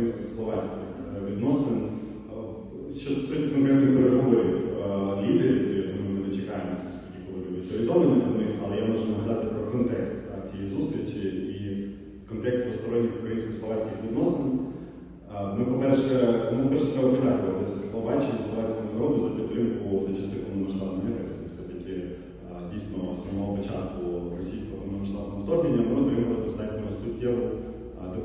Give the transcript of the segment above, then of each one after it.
українсько-словацьких е, відносин. Е, Що стосується конкретних переговорів е, лідерів, то я думаю, ми дочекаємося сьогодні, коли будуть повідомлені про них, але я можу нагадати про контекст цієї зустрічі і контекст двосторонніх українсько-словацьких відносин. Ми, по-перше, ну, по-перше, треба подякувати Словаччині, словацькому народу за підтримку за часи повномасштабної агресії. Все-таки дійсно з самого початку російського повномасштабного вторгнення ми отримали достатньо суттєву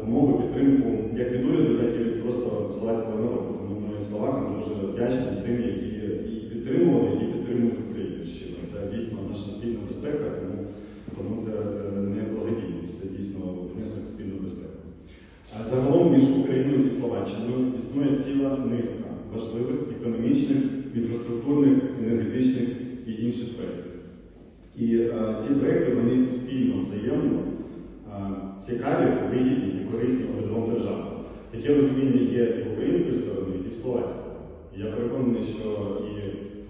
допомогу, підтримку як від уряду, так і від просто словацького народу. Тому ми словакам дуже вдячні тим, які і підтримували, і підтримують Україну. щиро. Це дійсно наша спільна безпека, тому, тому це е, не благодійність, це дійсно внесок спільну безпеку. А Загалом між Україною і Словаччиною існує ціла низка важливих економічних, інфраструктурних, енергетичних і інших проєктів. І е, ці проєкти вони спільно взаємно цікаві, вигідні і корисні обидвом державам. Таке розуміння є в української сторони, і в словацької. І я переконаний, що і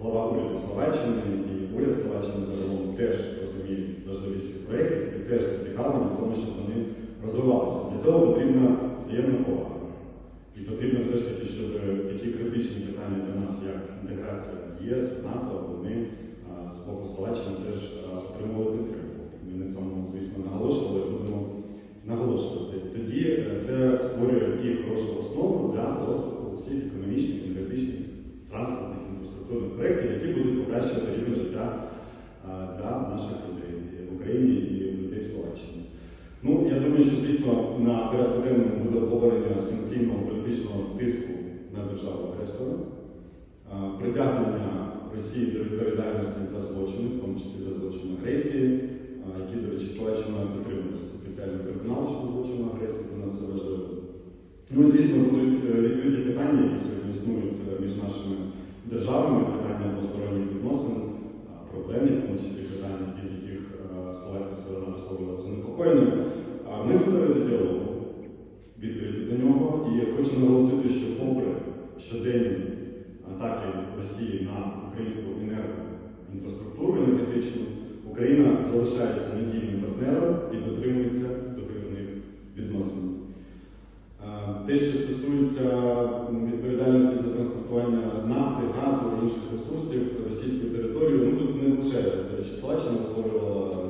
глава уряду Словаччини, і уряд Словаччини загалом теж розуміють важливість цих проєктів і теж зацікавлені в тому, щоб вони розвивалися. Для цього потрібна взаємна повага. І потрібно все ж таки, щоб такі критичні питання для нас, як інтеграція в ЄС, НАТО, вони з боку Словаччини теж отримували підтримку. Ми на цьому, звісно, наголошували, будемо наголошувати. Тоді е, це створює і хорошу основу для розвитку всіх економічних, енергетичних, транспортних, інфраструктурних проєктів, які будуть покращувати рівень життя а, для наших людей і в Україні і людей в Словаччині. Ну, я звісно на порядку денному буде обговорення санкційного політичного тиску на державу агресора, притягнення Росії до відповідальності за злочини, в тому числі за злочин агресії, які, до речі, Словаччина підтримує спеціальний трибунал щодо злочину агресії, для нас це важливо. Ну звісно, будуть е, відкриті питання, які сьогодні існують е, між нашими державами, питання двосторонніх відносин, проблемні, в тому числі питання, ті, з яких е, словацька сторона висловила занепокоєння. А Ми готові до діалогу, відкриті до нього, і я хочу наголосити, що попри щоденні атаки Росії на українську енергоінфраструктуру енергетичну, Україна залишається надійним партнером і дотримується довірених відносин. Те, що стосується відповідальності за транспортування нафти, газу і інших ресурсів російською територією, ну тут не лише до речі, Словаччина висловлювала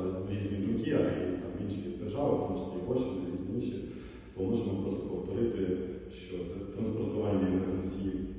держави, тому що і очі, і різні то можемо просто повторити, що транспортування енергоносіїв